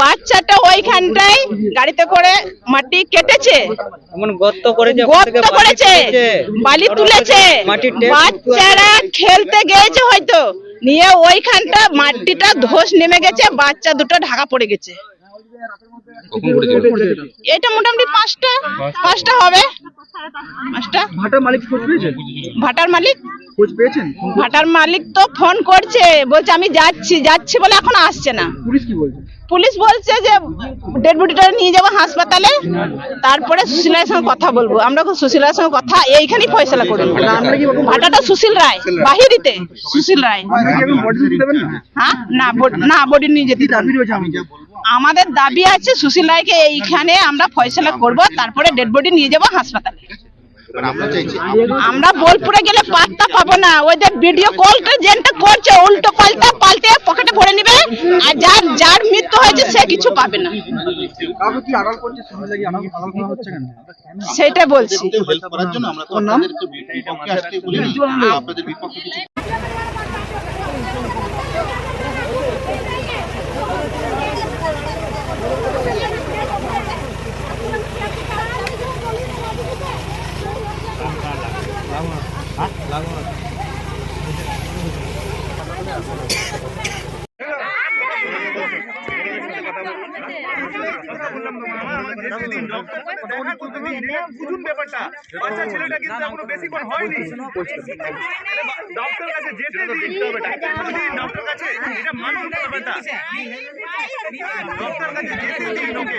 বাচ্চাটা ওইখানটায় গাড়িতে করে মাটি কেটেছে? এমন গর্ত করেছে গর্ত বালি করেছে তুলেছে, বালি তুলেছে। বাচ্চারা খেলতে গিয়েছে হয়তো। নিয়ে ওইখানটা মাটিটা ধস নেমে গেছে বাচ্চা দুটো ঢাকা পড়ে গেছে। এটা মোটামুটি পাঁচটা পাঁচটা হবে। পাঁচটা। ভাটার মালিক ভাটার মালিক? খোঁজ পেয়েছেন? ভাটার মালিক তো ফোন করছে বলছে আমি যাচ্ছি যাচ্ছি বলে এখন আসছে না। পুলিশ কি বলছে? পুলিশ বলছে যে ডেড বডিটা নিয়ে যাব হাসপাতালে তারপরে সুশীলার সঙ্গে কথা বলব। আমরা সুশীলার সঙ্গে কথা এইখানেই ফয়সলা করব ভাটাটা সুশীল রায় বাহিরিতে সুশীল রায়। হ্যাঁ? না না বডি নিয়ে যেতে আমাদের দাবি আছে সুশীল রায়কে এইখানে আমরা ফয়সলা করব তারপরে ডেড বডি নিয়ে যাব হাসপাতালে। আমরা বোলপুরে গেলে পাত্তা পাবো না। ওদের ভিডিও কলটা যেটা করছে উল্টো পাল্টা পাল্টে পকেটে ভরে নিবে আর যার যার মৃত্যু হয়েছে সে কিছু পাবে না। সেটা কি আড়াল করছে শুনে লাগি আড়াল আড়াল করা হচ্ছে কেন সেটা বলছি হেল্প করার জন্য আমরা তো আপনাদেরকে বিপক্ষে আসতে বলিনি আপনাদের বিপক্ষে কিছু বুঝুন ব্যাপারটা বাচ্চা ছেলেটা কিন্তু এখনও বেশিক্ষণ হয়নি ডক্টর কাছে যেতে দিন ডক্টর কাছে এটা মানুষ ব্যাপারটা ডক্টর কাছে যেতে দিন ওকে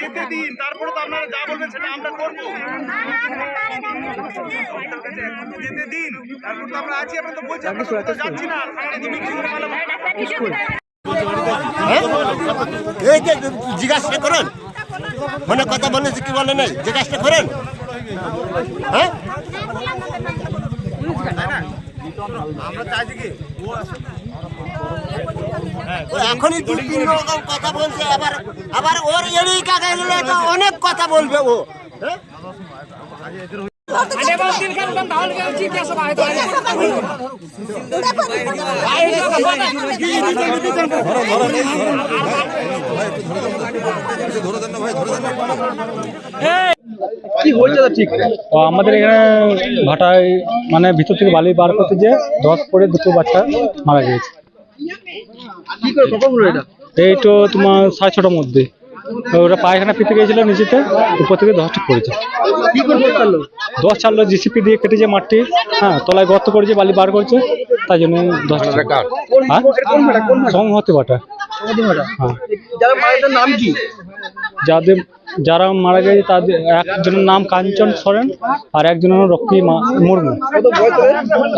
যেতে দিন তারপরে তো আপনারা যা বলবেন সেটা আমরা করব যেতে দিন তারপর তো আমরা আছি আমরা তো বলছি যাচ্ছি না। সামনে তো বিক্রি করে ভালো এই যে জিজ্ঞাসা করেন। মানে কথা বলে কি বলে নাই? জিজ্ঞাসা করেন। হ্যাঁ? ও এখনই দু তিন কথা বলছে, আবার আবার ওর এড়িয়ে কাকা অনেক কথা বলবে ও। হ্যাঁ? কি হয়েছে তা ঠিক? তো আমাদের এখানে ভাটায় মানে ভিতর থেকে বালি বার করতে যে দশ পরে দুটো বাচ্চা মারা গিয়েছে। কি করে কখন হলো এটা? এই তো তোমার সাড়ে ছটার মধ্যে। ওরা পায়খানা পেতে গিয়েছিল নিচেতে উপর থেকে দশটা পড়েছে দশ ছাড়লো জিসিপি দিয়ে কেটেছে মাঠটি হ্যাঁ তলায় গর্ত করেছে বালি বার করছে তাই জন্য দশ হ্যাঁ? সংহতি ভাটা হ্যাঁ। যারা মায়ের নাম কি? যাদের যারা মারা গেছে তাদের একজনের নাম কাঞ্চন সরেন আর একজনের নাম রকি মা- মুর্মু। কত বয়স হবে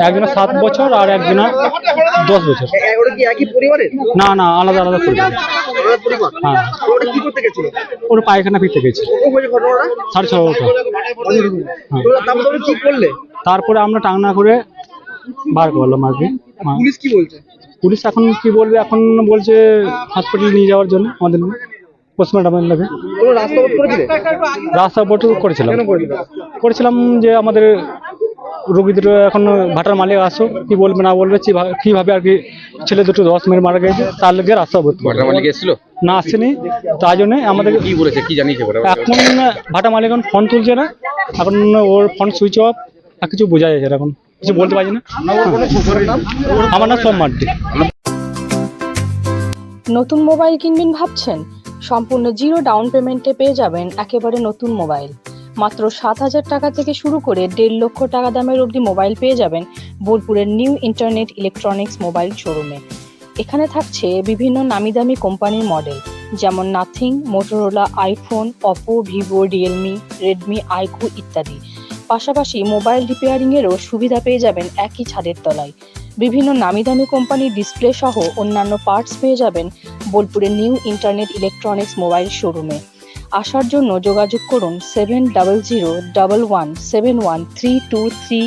একজনের সাত বছর আর একজনের দশ বছর। না না আলাদা আলাদা পরিবার। হ্যাঁ। ওরা কি করতে গেছিল? ওর পায়খানা ফিরতে গেছে। কখন হয়েছে ঘটনাটা? সাড়ে ছটা তোরা তারপর কি করলে? তারপরে আমরা টাংনা করে বার করলাম আর কি। হ্যাঁ। পুলিশ কি বলছে? পুলিশ এখন কি বলবে? এখন বলছে হসপিটালে নিয়ে যাওয়ার জন্য আমাদের পোস্টমর্টমের লাগে তোমরা রাস্তা অবরোধ করেছিলে? রাস্তা বটু করেছিলাম। কেন করেছিলে? করেছিলাম যে আমাদের রোগীদের এখন ভাটার মালিক আসো কি বলবে না বলবে কিভা- কীভাবে আর কি ছেলে দুটো দশ মিনিট মারা গেছে তার লেগে রাস্তা অবরোধ করে। ভাটার মালিক এসেছিল? না আসেনি তার জন্য আমাদের কি বলেছে কি জানিয়েছে এখন ভাটা মালিক এখন ফোন তুলছে না এখন ওর ফোন সুইচ অফ আর কিছু বোঝা যাচ্ছে না এখন। কিছু বলতে পারছি না। আমার নাম সোম মার্ডি নতুন মোবাইল কিনবেন ভাবছেন? সম্পূর্ণ জিরো ডাউন পেমেন্টে পেয়ে যাবেন একেবারে নতুন মোবাইল। মাত্র সাত হাজার টাকা থেকে শুরু করে দেড় লক্ষ টাকা দামের অবধি মোবাইল পেয়ে যাবেন বোলপুরের নিউ ইন্টারনেট ইলেকট্রনিক্স মোবাইল শোরুমে। এখানে থাকছে বিভিন্ন নামি দামি কোম্পানির মডেল, যেমন Nothing, Motorola, iPhone, Oppo, Vivo, Realme, Redmi, iQOO ইত্যাদি। পাশাপাশি মোবাইল রিপেয়ারিংয়েরও সুবিধা পেয়ে যাবেন একই ছাদের তলায়। বিভিন্ন নামি দামি কোম্পানির ডিসপ্লে সহ অন্যান্য পার্টস পেয়ে যাবেন বোলপুরের নিউ ইন্টারনেট ইলেকট্রনিক্স মোবাইল শোরুমে। আসার জন্য যোগাযোগ করুন seven double zero double one seven one three two three